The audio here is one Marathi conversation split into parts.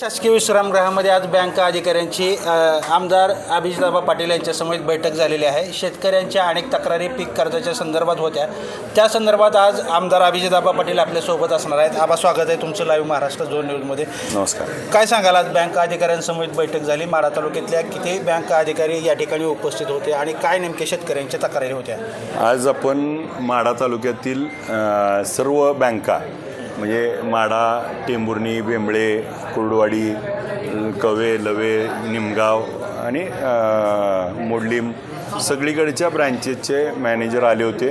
शासकीय विश्रामगृहामध्ये आज बँक अधिकाऱ्यांची आमदार अभिजिताबा पाटील यांच्या समवेत बैठक झालेली आहे. शेतकऱ्यांच्या अनेक तक्रारी पीक कर्जाच्या संदर्भात होत्या. त्या संदर्भात आज आमदार अभिजिताबा पाटील आपल्यासोबत असणार आहेत. आबा स्वागत आहे तुमचं लाईव्ह महाराष्ट्र झोन न्यूजमध्ये. नमस्कार. काय सांगाल आज बँक अधिकाऱ्यांसमवेत बैठक झाली? माढा तालुक्यातल्या किती बँक अधिकारी या ठिकाणी उपस्थित होते आणि काय नेमके शेतकऱ्यांच्या तक्रारी होत्या? आज आपण माढा तालुक्यातील सर्व बँका म्हणजे माढा टेंभुर्णी बेंबळे कुर्डवाडी कवे लवे निमगाव आणि मोडलीम सगळीकडच्या ब्रँचेसचे मॅनेजर आले होते.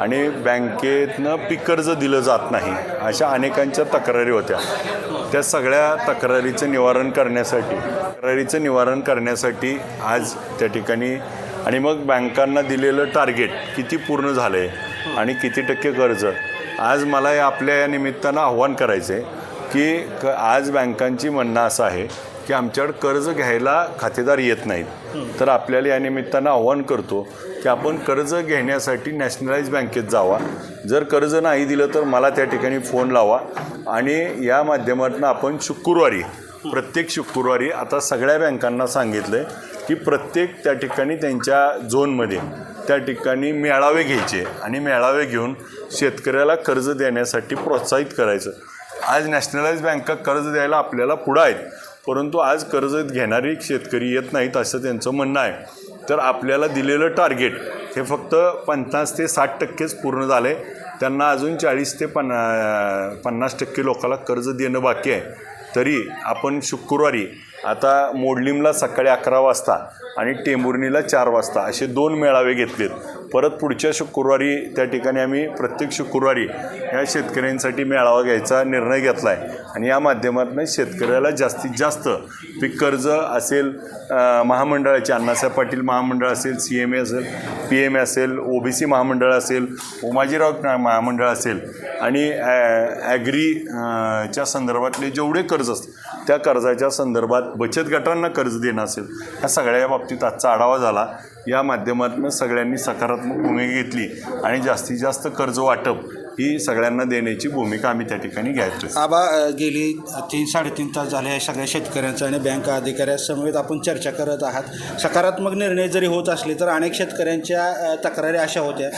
आणि बँकेतनं पीक कर्ज दिलं जात नाही अशा अनेकांच्या तक्रारी होत्या. त्या सगळ्या तक्रारीचं निवारण करण्यासाठी तक्रारीचं निवारण करण्यासाठी आज त्या ठिकाणी आणि मग बँकांना दिलेलं टार्गेट किती पूर्ण झालं आहे आणि किती टक्के कर्ज आज मला या आपल्या या निमित्तानं आव्हान करायचं आहे की क आज बँकांची म्हणणं असं आहे की आमच्याकडे कर्ज घ्यायला खातेदार येत नाहीत. तर आपल्याला या निमित्तानं आव्हान करतो की आपण कर्ज घेण्यासाठी नॅशनलाइज बँकेत जावा. जर कर्ज नाही दिलं तर मला त्या ठिकाणी फोन लावा आणि या माध्यमातून आपण शुक्रवारी प्रत्येक शुक्रवारी आता सगळ्या बँकांना सांगितलं आहे की प्रत्येक त्या ठिकाणी त्यांच्या झोनमध्ये त्या ठिकाणी मेळावे घ्यायचे आणि मेळावे घेऊन शेतकऱ्याला कर्ज देण्यासाठी प्रोत्साहित करायचं. आज नॅशनलाइज बँका कर्ज द्यायला आपल्याला पुढं आहेत परंतु आज कर्ज घेणारी शेतकरी येत नाहीत असं त्यांचं म्हणणं आहे. तर आपल्याला दिलेलं टार्गेट हे फक्त पन्नास ते साठ टक्केच पूर्ण झाले त्यांना अजून चाळीस ते पन्ना पन्नास टक्के लोकांना कर्ज देणं बाकी आहे. तरी आपण शुक्रवारी आता मोडलिमला सकाळी अकरा वाजता आणि टेंभुर्णीला चार वाजता असे दोन मेळावे घेतलेत. परत पुढच्या शुक्रवारी त्या ठिकाणी आम्ही प्रत्येक शुक्रवारी या शेतकऱ्यांसाठी मेळावा घ्यायचा निर्णय घेतला आहे आणि या माध्यमातून शेतकऱ्याला जास्तीत जास्त पीक कर्ज असेल महामंडळाचे अण्णासाहेब पाटील महामंडळ असेल सी एम ए असेल पी एम ए असेल ओ बी सी महामंडळ असेल उमाजीराव महामंडळ असेल आणि ॲ ॲग्रीच्या संदर्भातले जेवढे कर्ज असतात त्या कर्जाच्या संदर्भात बचत गटांना कर्ज देणं असेल ह्या सगळ्या बाबतीत आजचा आढावा झाला. या माध्यमातून सगळ्यांनी सकारात्मक भूमिका घेतली आणि जास्तीत जास्त कर्ज वाटप ही सगळ्यांना देण्याची भूमिका आम्ही त्या ठिकाणी घ्यायचो. आबा गेली तीन साडेतीन तास झाले या सगळ्या शेतकऱ्यांचं आणि बँक अधिकाऱ्यांसमवेत आपण चर्चा करत आहात. सकारात्मक निर्णय जरी होत असले तर अनेक शेतकऱ्यांच्या तक्रारी अशा होत्या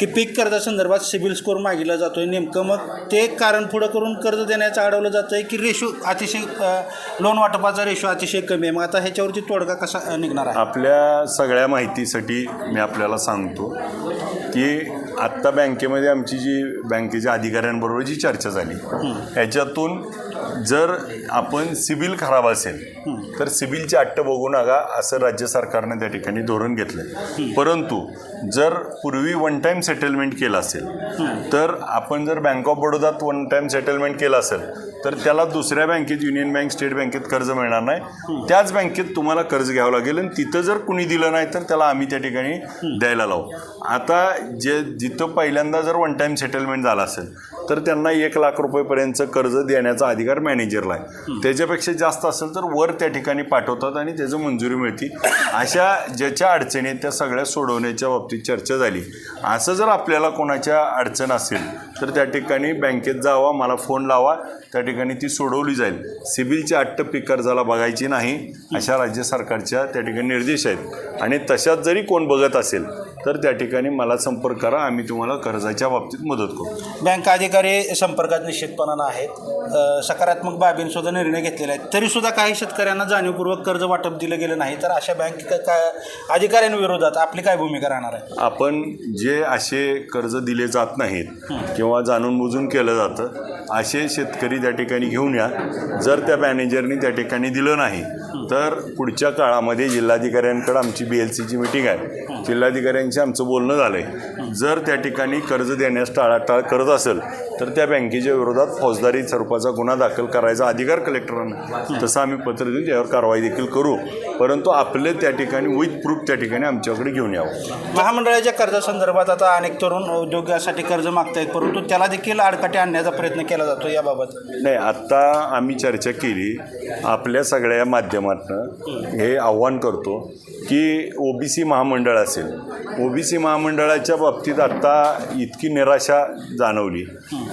की पीक कर्जासंदर्भात सिबिल स्कोअर मागितला जातोय. नेमकं मग ते कारण पुढं करून कर्ज देण्याचं अडवलं जातं आहे की रेशो अतिशय लोन वाटपाचा रेशो अतिशय कमी आहे. मग आता ह्याच्यावरती तोडगा कसा निघणार आहे? आपल्या सगळ्या माहितीसाठी मी आपल्याला सांगतो की आत्ता बँकेमध्ये आमची जी बँकेच्या अधिकाऱ्यांबरोबर जी चर्चा झाली ह्याच्यातून जर आपण सिबिल खराब असेल तर सिबिलची अट्ट बघू नका असं राज्य सरकारने त्या ठिकाणी धोरण घेतलं परंतु जर पूर्वी वन टाईम सेटलमेंट केलं असेल तर आपण जर बँक ऑफ बडोदात वन टाईम सेटलमेंट केलं असेल तर त्याला दुसऱ्या बँकेत युनियन बँक स्टेट बँकेत कर्ज मिळणार नाही. त्याच बँकेत तुम्हाला कर्ज घ्यावं लागेल आणि तिथं जर कुणी दिलं नाही तर त्याला आम्ही त्या ठिकाणी द्यायला लावू. आता जे जिथं पहिल्यांदा जर वन टाईम सेटलमेंट झालं असेल तर त्यांना एक लाख रुपयेपर्यंतचं कर्ज देण्याचा अधिकार मॅनेजरला आहे. त्याच्यापेक्षा जास्त असेल तर वर त्या ठिकाणी पाठवतात आणि त्याचं मंजुरी मिळते. अशा ज्याच्या अडचणी आहेत त्या सगळ्या सोडवण्याच्या बाबतीत चर्चा झाली. असं जर आपल्याला कोणाच्या अडचण असेल तर त्या ठिकाणी बँकेत जावा मला फोन लावा. त्या ठिकाणी ती सोडवली जाईल. सिबिलची अट्ट पीक कर्जाला बघायची नाही. अशा राज्य सरकारच्या त्या ठिकाणी निर्देश आहेत. आणि तशात जरी कोण बघत असेल तर त्या ठिकाणी मला संपर्क करा. आम्ही तुम्हाला कर्जाच्या बाबतीत मदत करू. बँक अधिकारी संपर्कात निश्चितपणानं आहेत. अ, सकारात्मक बाबींसुद्धा निर्णय घेतलेले आहेत तरीसुद्धा काही शेतकऱ्यांना जाणीवपूर्वक कर्ज वाटप दिलं गेलं नाही. तर अशा बँक का अधिकाऱ्यांविरोधात आपली काय भूमिका राहणार आहे? आपण जे असे कर्ज दिले जात नाहीत किंवा जाणून बुजून केलं जातं असे शेतकरी त्या ठिकाणी घेऊन या. जर त्या मॅनेजरनी त्या ठिकाणी दिलं नाही तर पुढच्या काळामध्ये जिल्हाधिकाऱ्यांकडे आमची बी एल सीची मिटिंग आहे. जिल्हाधिकाऱ्यांशी आमचं बोलणं झालं आहे जर त्या ठिकाणी कर्ज देण्यास टाळाटाळ करत असेल तर त्या बँकेच्या विरोधात फौजदारी स्वरूपाचा गुन्हा दाखल करायचा अधिकार कलेक्टरांना. तसं आम्ही पत्र देऊन त्यावर कारवाई देखील करू. परंतु आपले त्या ठिकाणी विथ प्रूफ त्या ठिकाणी आमच्याकडे घेऊन यावं. महामंडळाच्या कर्जासंदर्भात आता अनेक तरुण उद्योगासाठी कर्ज मागतायत परंतु त्याला देखील आडकाठी आणण्याचा प्रयत्न केला जातो याबाबत. नाही आत्ता आम्ही चर्चा केली आपल्या सगळ्या माध्यमातनं हे आव्हान करतो की ओबीसी महामंडळ असेल ओबीसी महामंडळाच्या बाबतीत आत्ता इतकी निराशा जाणवली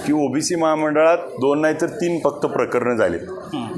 की ओबीसी महामंडळात दोन नाही तर तीन फक्त प्रकरणं झालीत.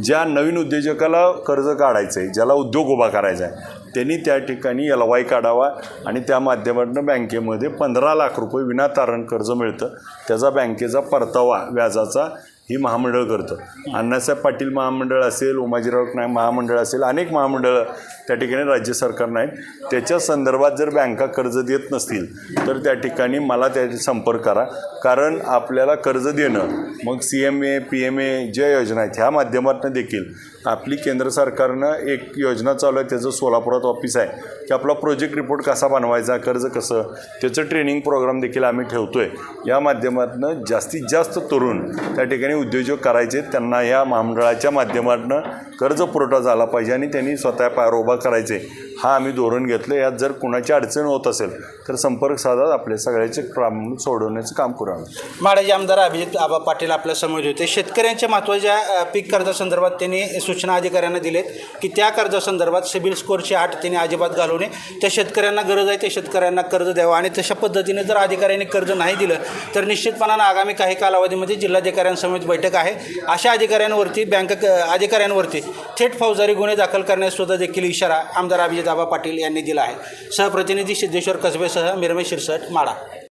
ज्या नवीन उद्योजकाला कर्ज काढायचं आहे ज्याला उद्योग उभा करायचा आहे त्यांनी त्या ठिकाणी एल वाय काढावा आणि त्या माध्यमातून बँकेमध्ये पंधरा लाख रुपये विनातारण कर्ज मिळतं. त्याचा बँकेचा परतावा व्याजाचा ही महामंडळ करतं. अण्णासाहेब पाटील महामंडळ असेल उमाजीराव नाईक महामंडळ असेल अनेक महामंडळं त्या ठिकाणी राज्य सरकारनं आहेत त्याच्या संदर्भात जर बँका कर्ज देत नसतील तर त्या ठिकाणी मला त्याचे संपर्क करा. कारण आपल्याला कर्ज देणं मग C M A P M A ज्या योजना आहेत ह्या माध्यमातून देखील आपली केंद्र सरकारनं एक योजना चालू आहे त्याचं सोलापुरात ऑफिस आहे. की आपला प्रोजेक्ट रिपोर्ट कसा बनवायचा कर्ज कसं? त्याचं ट्रेनिंग प्रोग्राम देखील आम्ही ठेवतो आहे या माध्यमातून जास्तीत जास्त तरुण त्या ठिकाणी उद्योजक करायचे त्यांना या महामंडळाच्या माध्यमातून कर्ज पुरवठा झाला पाहिजे आणि त्यांनी स्वतः पायावर उभा करायचे. हा आम्ही धोरण घेतलं यात जर कुणाची अडचण होत असेल तर संपर्क साधा आपले सगळ्याचे प्रॉब्लेम सोडवण्याचं काम करू आम्ही. माडाचे आमदार अभिजित आबा पाटील आपल्यासमोर होते. शेतकऱ्यांच्या महत्त्वाच्या पीक कर्जासंदर्भात त्यांनी सूचना अधिकाऱ्यांना दिलेत की त्या कर्जासंदर्भात सिबिल स्कोअरची आठ त्यांनी अजिबात घालू नये. त्या शेतकऱ्यांना गरज आहे त्या शेतकऱ्यांना कर्ज द्यावं आणि तशा पद्धतीने जर अधिकाऱ्यांनी कर्ज नाही दिलं तर निश्चितपणानं आगामी काही कालावधीमध्ये जिल्हाधिकाऱ्यांसमोर बैठक आहे. अशा अधिकाऱ्यांवरती बँक अधिकाऱ्यांवरती थेट फौजदारी गुन्हे दाखल करण्यास सुद्धा देखील इशारा आमदार अभिजित आबा पाटील यांनी दिला आहे. सहप्रतिनिधी सिद्धेश्वर कसबेसह मिरमे शिरसट माडा